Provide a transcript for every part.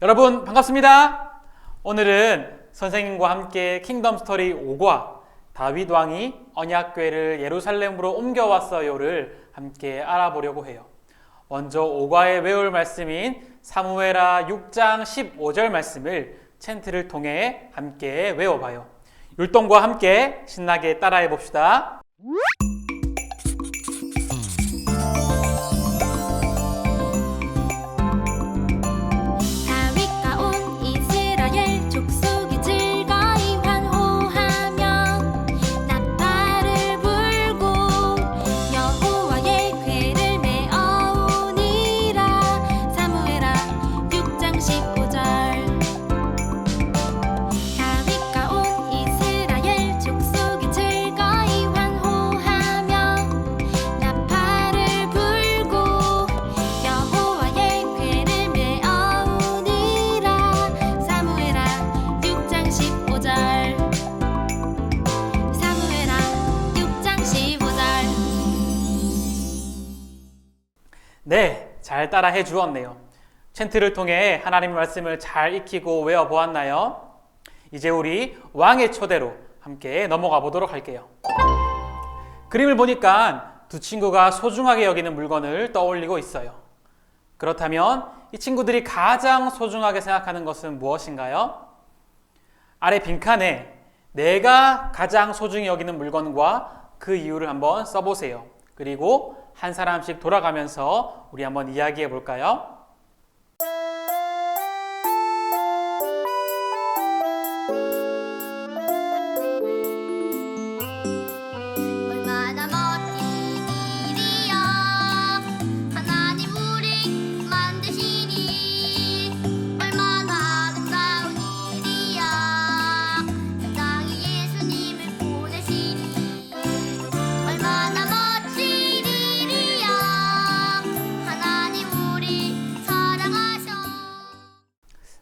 여러분 반갑습니다. 오늘은 선생님과 함께 킹덤 스토리 5과 다윗 왕이 언약궤를 예루살렘으로 옮겨왔어요를 함께 알아보려고 해요. 먼저 5과에 외울 말씀인 사무엘하 6장 15절 말씀을 챈트를 통해 함께 외워봐요. 율동과 함께 신나게 따라해 봅시다. 따라해 주었네요. 챈트를 통해 하나님 말씀을 잘 익히고 외워 보았나요? 이제 우리 왕의 초대로 함께 넘어가 보도록 할게요. 그림을 보니까 두 친구가 소중하게 여기는 물건을 떠올리고 있어요. 그렇다면 이 친구들이 가장 소중하게 생각하는 것은 무엇인가요? 아래 빈칸에 내가 가장 소중히 여기는 물건과 그 이유를 한번 써보세요. 그리고 한 사람씩 돌아가면서 우리 한번 이야기해 볼까요?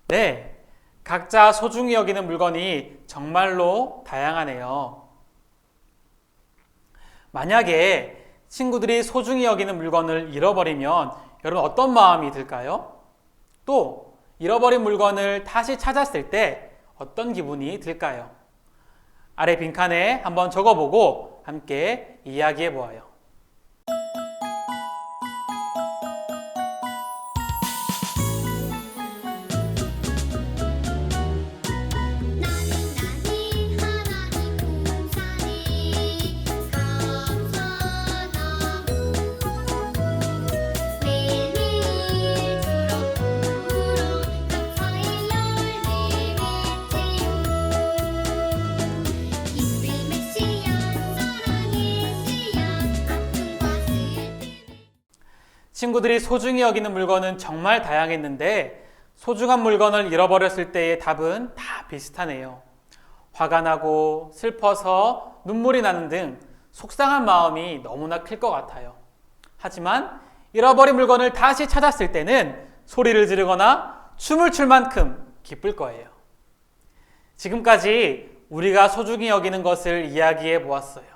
네. 각자 소중히 여기는 물건이 정말로 다양하네요. 만약에 친구들이 소중히 여기는 물건을 잃어버리면 여러분 어떤 마음이 들까요? 또 잃어버린 물건을 다시 찾았을 때 어떤 기분이 들까요? 아래 빈칸에 한번 적어보고 함께 이야기해 보아요. 친구들이 소중히 여기는 물건은 정말 다양했는데 소중한 물건을 잃어버렸을 때의 답은 다 비슷하네요. 화가 나고 슬퍼서 눈물이 나는 등 속상한 마음이 너무나 클 것 같아요. 하지만 잃어버린 물건을 다시 찾았을 때는 소리를 지르거나 춤을 출 만큼 기쁠 거예요. 지금까지 우리가 소중히 여기는 것을 이야기해 보았어요.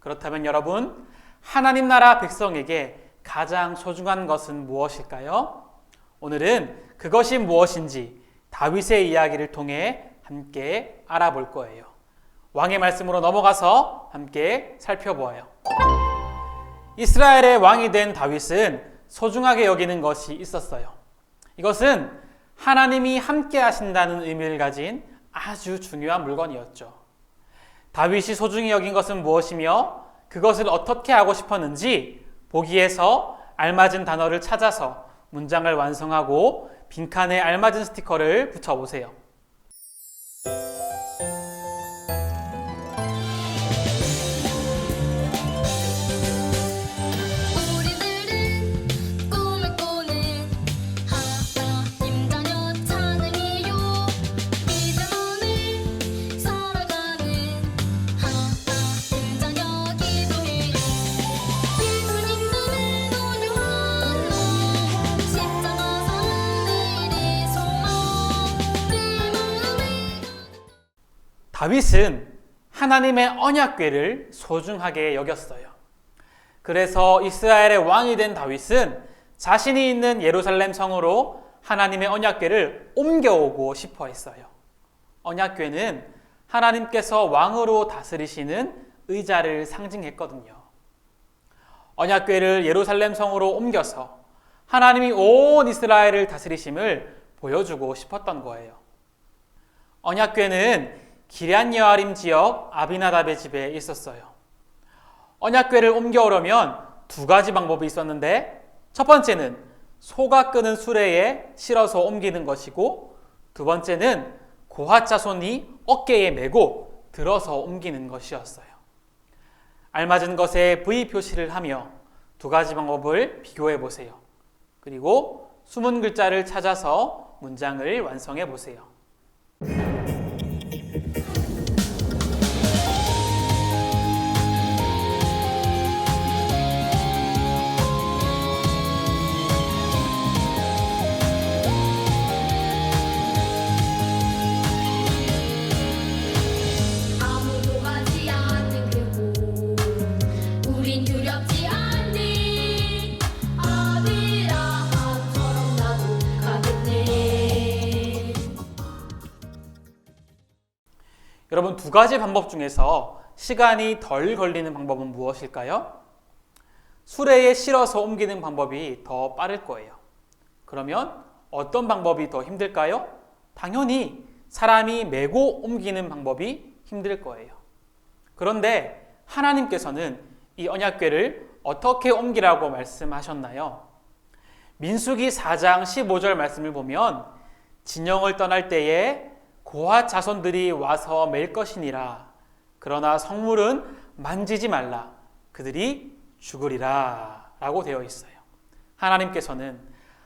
그렇다면 여러분, 하나님 나라 백성에게 가장 소중한 것은 무엇일까요? 오늘은 그것이 무엇인지 다윗의 이야기를 통해 함께 알아볼 거예요. 왕의 말씀으로 넘어가서 함께 살펴보아요. 이스라엘의 왕이 된 다윗은 소중하게 여기는 것이 있었어요. 이것은 하나님이 함께 하신다는 의미를 가진 아주 중요한 물건이었죠. 다윗이 소중히 여긴 것은 무엇이며 그것을 어떻게 하고 싶었는지 보기에서 알맞은 단어를 찾아서 문장을 완성하고 빈칸에 알맞은 스티커를 붙여보세요. 다윗은 하나님의 언약궤를 소중하게 여겼어요. 그래서 이스라엘의 왕이 된 다윗은 자신이 있는 예루살렘 성으로 하나님의 언약궤를 옮겨오고 싶어 했어요. 언약궤는 하나님께서 왕으로 다스리시는 의자를 상징했거든요. 언약궤를 예루살렘 성으로 옮겨서 하나님이 온 이스라엘을 다스리심을 보여주고 싶었던 거예요. 언약궤는 기럇 여아림 지역 아비나답의 집에 있었어요. 언약궤를 옮겨오려면 두 가지 방법이 있었는데 첫 번째는 소가 끄는 수레에 실어서 옮기는 것이고 두 번째는 고핫 자손이 어깨에 메고 들어서 옮기는 것이었어요. 알맞은 것에 V 표시를 하며 두 가지 방법을 비교해 보세요. 그리고 숨은 글자를 찾아서 문장을 완성해 보세요. 여러분 두 가지 방법 중에서 시간이 덜 걸리는 방법은 무엇일까요? 수레에 실어서 옮기는 방법이 더 빠를 거예요. 그러면 어떤 방법이 더 힘들까요? 당연히 사람이 메고 옮기는 방법이 힘들 거예요. 그런데 하나님께서는 이 언약궤를 어떻게 옮기라고 말씀하셨나요? 민수기 4장 15절 말씀을 보면 진영을 떠날 때에 고아 자손들이 와서 맬 것이니라. 그러나 성물은 만지지 말라. 그들이 죽으리라. 라고 되어 있어요. 하나님께서는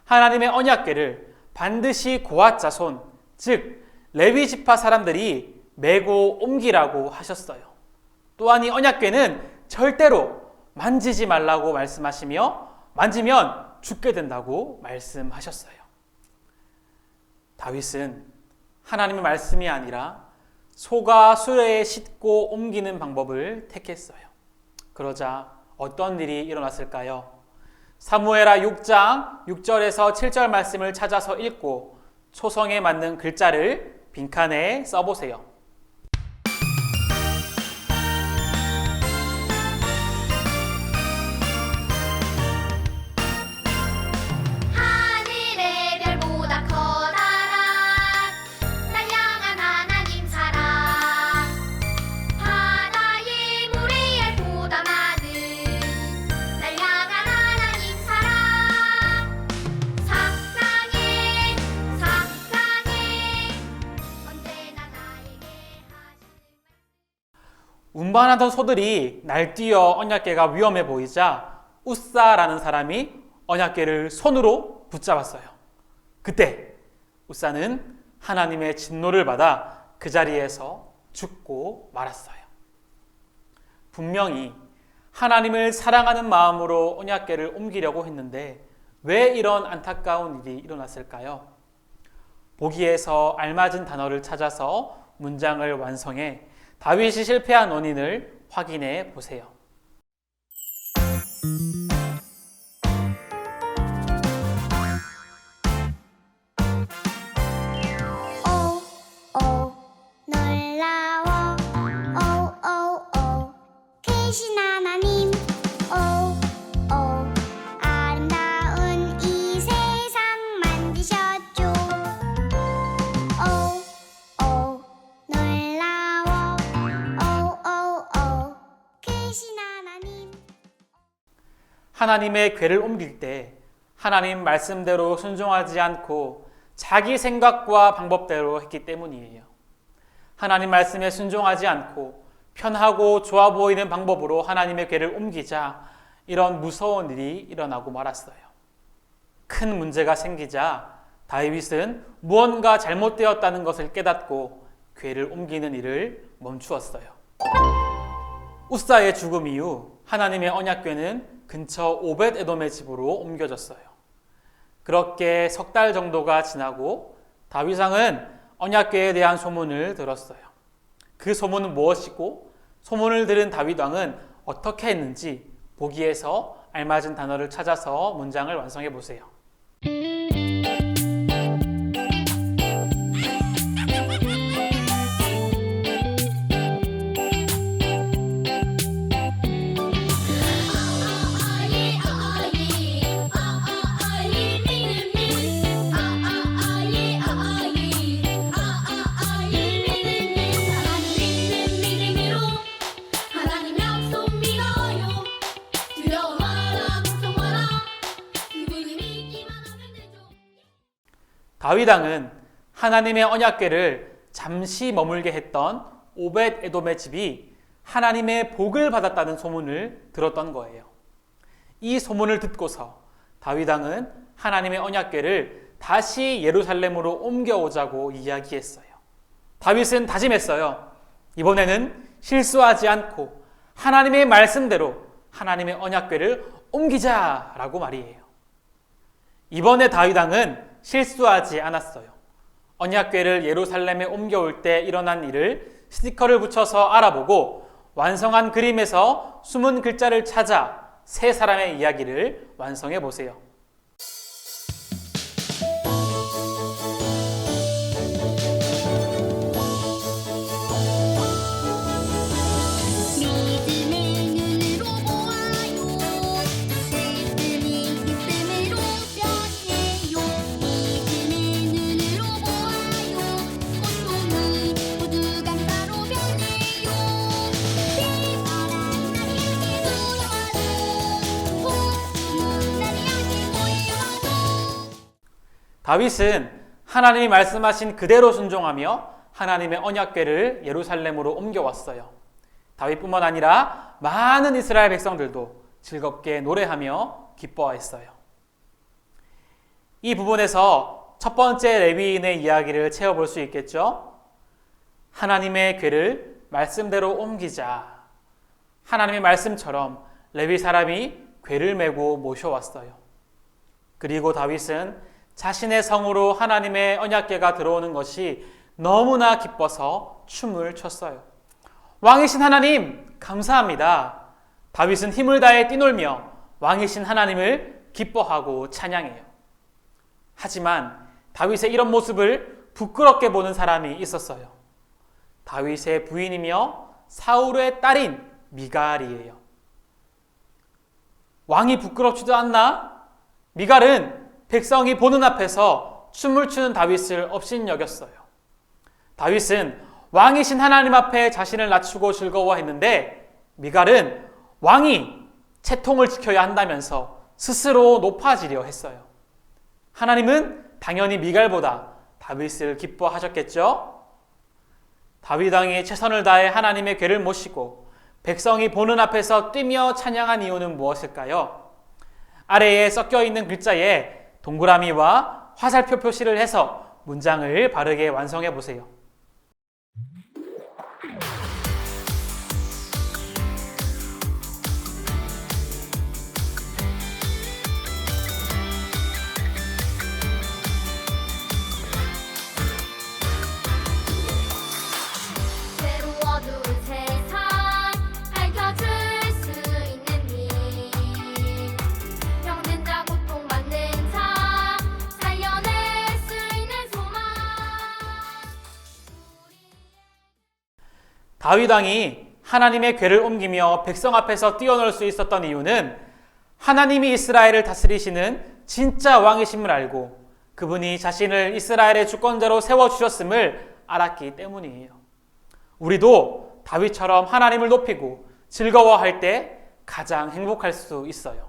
하나님의 언약궤를 반드시 고아 자손, 즉 레위 지파 사람들이 메고 옮기라고 하셨어요. 또한 이 언약궤는 절대로 만지지 말라고 말씀하시며 만지면 죽게 된다고 말씀하셨어요. 다윗은 하나님의 말씀이 아니라 소가 수레에 싣고 옮기는 방법을 택했어요. 그러자 어떤 일이 일어났을까요? 사무에라 6장 6절에서 7절 말씀을 찾아서 읽고 초성에 맞는 글자를 빈칸에 써보세요. 운반하던 소들이 날뛰어 언약궤가 위험해 보이자 우사라는 사람이 언약궤를 손으로 붙잡았어요. 그때 우사는 하나님의 진노를 받아 그 자리에서 죽고 말았어요. 분명히 하나님을 사랑하는 마음으로 언약궤를 옮기려고 했는데 왜 이런 안타까운 일이 일어났을까요? 보기에서 알맞은 단어를 찾아서 문장을 완성해 다윗이 실패한 원인을 확인해 보세요. 오, 오, 놀라워. 오, 오, 오, 크신 하나 하나님의 괴를 옮길 때 하나님 말씀대로 순종하지 않고 자기 생각과 방법대로 했기 때문이에요. 하나님 말씀에 순종하지 않고 편하고 좋아 보이는 방법으로 하나님의 괴를 옮기자 이런 무서운 일이 일어나고 말았어요. 큰 문제가 생기자 다윗은 무언가 잘못되었다는 것을 깨닫고 괴를 옮기는 일을 멈추었어요. 우사의 죽음 이후 하나님의 언약궤는 근처 오벳 에돔의 집으로 옮겨졌어요. 그렇게 석 달 정도가 지나고 다윗왕은 언약궤에 대한 소문을 들었어요. 그 소문은 무엇이고 소문을 들은 다윗왕은 어떻게 했는지 보기에서 알맞은 단어를 찾아서 문장을 완성해 보세요. 다윗 왕은 하나님의 언약궤를 잠시 머물게 했던 오벳 에돔의 집이 하나님의 복을 받았다는 소문을 들었던 거예요. 이 소문을 듣고서 다윗 왕은 하나님의 언약궤를 다시 예루살렘으로 옮겨오자고 이야기했어요. 다윗은 다짐했어요. 이번에는 실수하지 않고 하나님의 말씀대로 하나님의 언약궤를 옮기자라고 말이에요. 이번에 다윗 왕은 실수하지 않았어요. 언약궤를 예루살렘에 옮겨올 때 일어난 일을 스티커를 붙여서 알아보고 완성한 그림에서 숨은 글자를 찾아 세 사람의 이야기를 완성해 보세요. 다윗은 하나님이 말씀하신 그대로 순종하며 하나님의 언약궤를 예루살렘으로 옮겨왔어요. 다윗뿐만 아니라 많은 이스라엘 백성들도 즐겁게 노래하며 기뻐했어요. 이 부분에서 첫 번째 레위인의 이야기를 채워볼 수 있겠죠? 하나님의 궤를 말씀대로 옮기자. 하나님의 말씀처럼 레위 사람이 궤를 메고 모셔왔어요. 그리고 다윗은 자신의 성으로 하나님의 언약궤가 들어오는 것이 너무나 기뻐서 춤을 췄어요. 왕이신 하나님, 감사합니다. 다윗은 힘을 다해 뛰놀며 왕이신 하나님을 기뻐하고 찬양해요. 하지만 다윗의 이런 모습을 부끄럽게 보는 사람이 있었어요. 다윗의 부인이며 사울의 딸인 미갈이에요. 왕이 부끄럽지도 않나? 미갈은 백성이 보는 앞에서 춤을 추는 다윗을 업신여겼어요. 다윗은 왕이신 하나님 앞에 자신을 낮추고 즐거워했는데 미갈은 왕이 채통을 지켜야 한다면서 스스로 높아지려 했어요. 하나님은 당연히 미갈보다 다윗을 기뻐하셨겠죠? 다윗 왕이 최선을 다해 하나님의 궤를 모시고 백성이 보는 앞에서 뛰며 찬양한 이유는 무엇일까요? 아래에 섞여 있는 글자에 동그라미와 화살표 표시를 해서 문장을 바르게 완성해 보세요. 다윗 왕이 하나님의 궤를 옮기며 백성 앞에서 뛰어놀 수 있었던 이유는 하나님이 이스라엘을 다스리시는 진짜 왕이심을 알고 그분이 자신을 이스라엘의 주권자로 세워 주셨음을 알았기 때문이에요. 우리도 다윗처럼 하나님을 높이고 즐거워할 때 가장 행복할 수 있어요.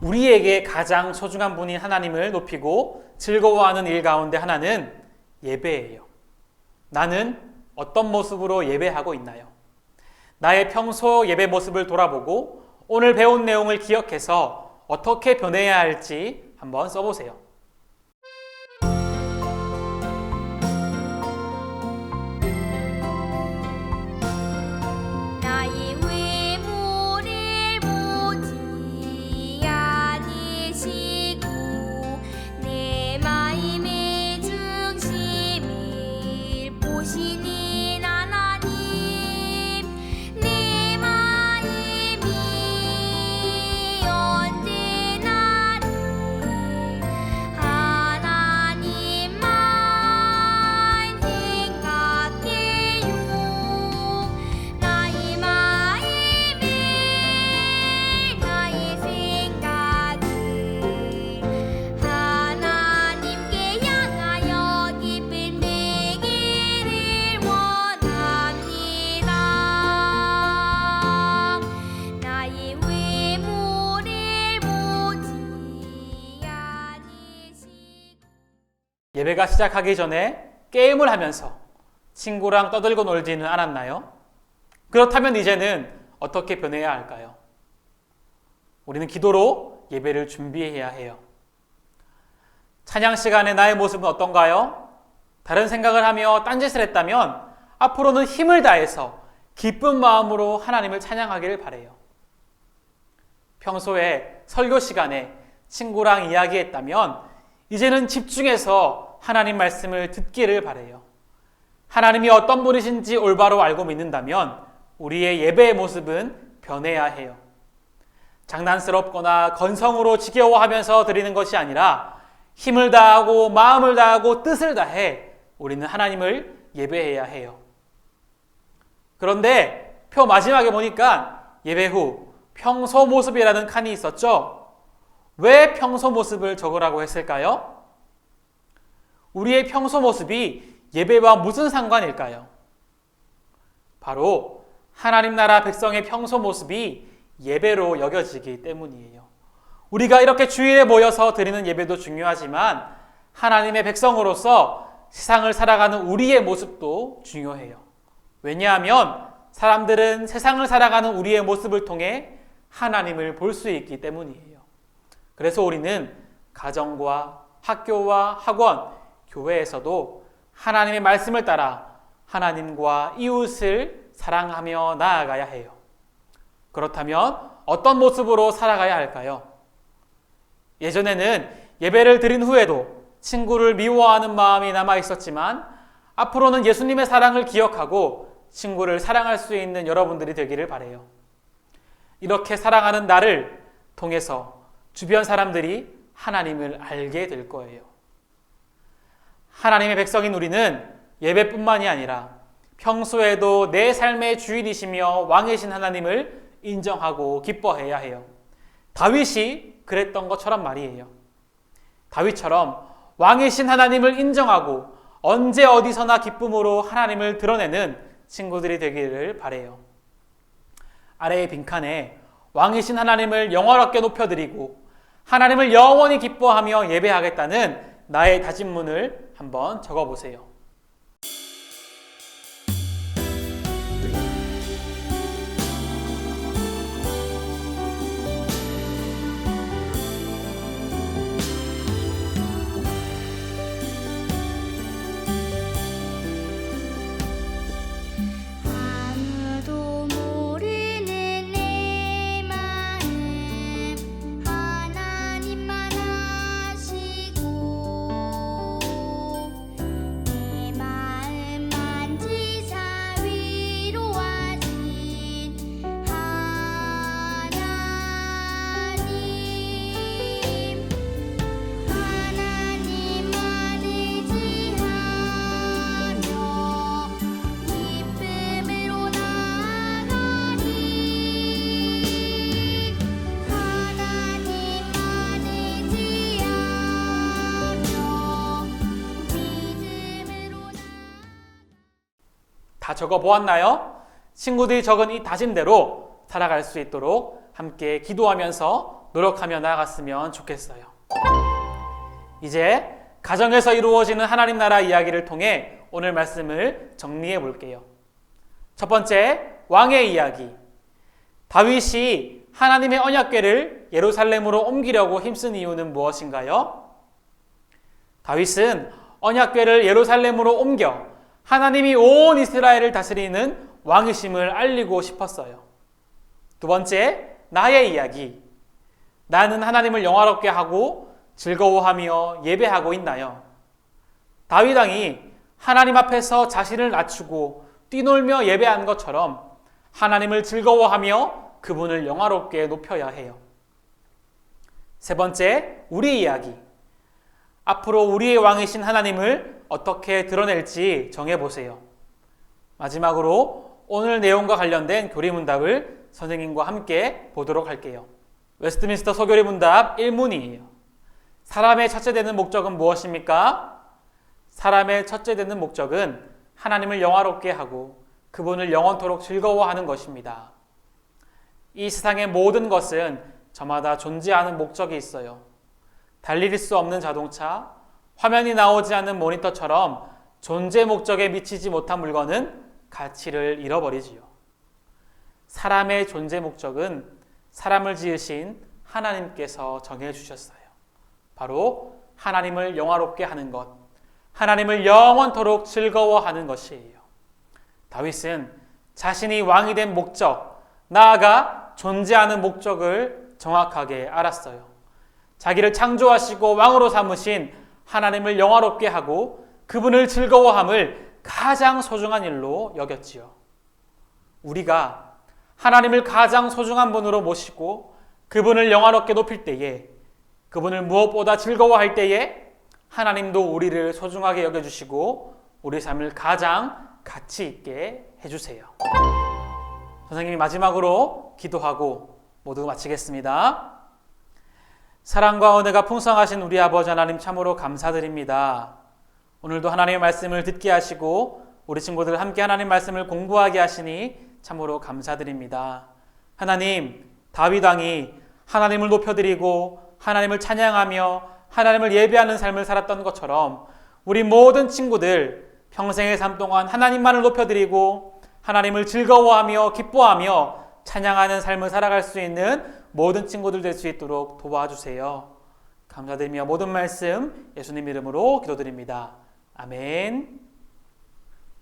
우리에게 가장 소중한 분인 하나님을 높이고 즐거워하는 일 가운데 하나는 예배예요. 나는 어떤 모습으로 예배하고 있나요? 나의 평소 예배 모습을 돌아보고 오늘 배운 내용을 기억해서 어떻게 변해야 할지 한번 써보세요. 예배가 시작하기 전에 게임을 하면서 친구랑 떠들고 놀지는 않았나요? 그렇다면 이제는 어떻게 변해야 할까요? 우리는 기도로 예배를 준비해야 해요. 찬양 시간에 나의 모습은 어떤가요? 다른 생각을 하며 딴짓을 했다면 앞으로는 힘을 다해서 기쁜 마음으로 하나님을 찬양하기를 바래요. 평소에 설교 시간에 친구랑 이야기했다면 이제는 집중해서 하나님 말씀을 듣기를 바래요. 하나님이 어떤 분이신지 올바로 알고 믿는다면 우리의 예배의 모습은 변해야 해요. 장난스럽거나 건성으로 지겨워하면서 드리는 것이 아니라 힘을 다하고 마음을 다하고 뜻을 다해 우리는 하나님을 예배해야 해요. 그런데 표 마지막에 보니까 예배 후 평소 모습이라는 칸이 있었죠. 왜 평소 모습을 적으라고 했을까요? 우리의 평소 모습이 예배와 무슨 상관일까요? 바로 하나님 나라 백성의 평소 모습이 예배로 여겨지기 때문이에요. 우리가 이렇게 주일에 모여서 드리는 예배도 중요하지만 하나님의 백성으로서 세상을 살아가는 우리의 모습도 중요해요. 왜냐하면 사람들은 세상을 살아가는 우리의 모습을 통해 하나님을 볼 수 있기 때문이에요. 그래서 우리는 가정과 학교와 학원, 교회에서도 하나님의 말씀을 따라 하나님과 이웃을 사랑하며 나아가야 해요. 그렇다면 어떤 모습으로 살아가야 할까요? 예전에는 예배를 드린 후에도 친구를 미워하는 마음이 남아 있었지만 앞으로는 예수님의 사랑을 기억하고 친구를 사랑할 수 있는 여러분들이 되기를 바래요. 이렇게 사랑하는 나를 통해서 주변 사람들이 하나님을 알게 될 거예요. 하나님의 백성인 우리는 예배뿐만이 아니라 평소에도 내 삶의 주인이시며 왕이신 하나님을 인정하고 기뻐해야 해요. 다윗이 그랬던 것처럼 말이에요. 다윗처럼 왕이신 하나님을 인정하고 언제 어디서나 기쁨으로 하나님을 드러내는 친구들이 되기를 바래요. 아래의 빈칸에 왕이신 하나님을 영화롭게 높여드리고 하나님을 영원히 기뻐하며 예배하겠다는 나의 다짐문을 한번 적어보세요. 다 적어 보았나요? 친구들이 적은 이 다짐대로 살아갈 수 있도록 함께 기도하면서 노력하며 나아갔으면 좋겠어요. 이제 가정에서 이루어지는 하나님 나라 이야기를 통해 오늘 말씀을 정리해 볼게요. 첫 번째, 왕의 이야기. 다윗이 하나님의 언약궤를 예루살렘으로 옮기려고 힘쓴 이유는 무엇인가요? 다윗은 언약궤를 예루살렘으로 옮겨 하나님이 온 이스라엘을 다스리는 왕이심을 알리고 싶었어요. 두 번째, 나의 이야기. 나는 하나님을 영화롭게 하고 즐거워하며 예배하고 있나요? 다윗 왕이 하나님 앞에서 자신을 낮추고 뛰놀며 예배한 것처럼 하나님을 즐거워하며 그분을 영화롭게 높여야 해요. 세 번째, 우리 이야기. 앞으로 우리의 왕이신 하나님을 어떻게 드러낼지 정해보세요. 마지막으로 오늘 내용과 관련된 교리문답을 선생님과 함께 보도록 할게요. 웨스트민스터 소교리 문답 1문이에요. 사람의 첫째 되는 목적은 무엇입니까? 사람의 첫째 되는 목적은 하나님을 영화롭게 하고 그분을 영원토록 즐거워하는 것입니다. 이 세상의 모든 것은 저마다 존재하는 목적이 있어요. 달릴 수 없는 자동차, 화면이 나오지 않는 모니터처럼 존재 목적에 미치지 못한 물건은 가치를 잃어버리지요. 사람의 존재 목적은 사람을 지으신 하나님께서 정해 주셨어요. 바로 하나님을 영화롭게 하는 것, 하나님을 영원토록 즐거워하는 것이에요. 다윗은 자신이 왕이 된 목적, 나아가 존재하는 목적을 정확하게 알았어요. 자기를 창조하시고 왕으로 삼으신 하나님을 영화롭게 하고 그분을 즐거워함을 가장 소중한 일로 여겼지요. 우리가 하나님을 가장 소중한 분으로 모시고 그분을 영화롭게 높일 때에 그분을 무엇보다 즐거워할 때에 하나님도 우리를 소중하게 여겨주시고 우리 삶을 가장 가치 있게 해주세요. 선생님이 마지막으로 기도하고 모두 마치겠습니다. 사랑과 은혜가 풍성하신 우리 아버지 하나님 참으로 감사드립니다. 오늘도 하나님의 말씀을 듣게 하시고 우리 친구들 함께 하나님 말씀을 공부하게 하시니 참으로 감사드립니다. 하나님, 다윗 왕이 하나님을 높여드리고 하나님을 찬양하며 하나님을 예배하는 삶을 살았던 것처럼 우리 모든 친구들 평생의 삶 동안 하나님만을 높여드리고 하나님을 즐거워하며 기뻐하며 찬양하는 삶을 살아갈 수 있는 모든 친구들 될 수 있도록 도와주세요. 감사드리며 모든 말씀 예수님 이름으로 기도드립니다. 아멘.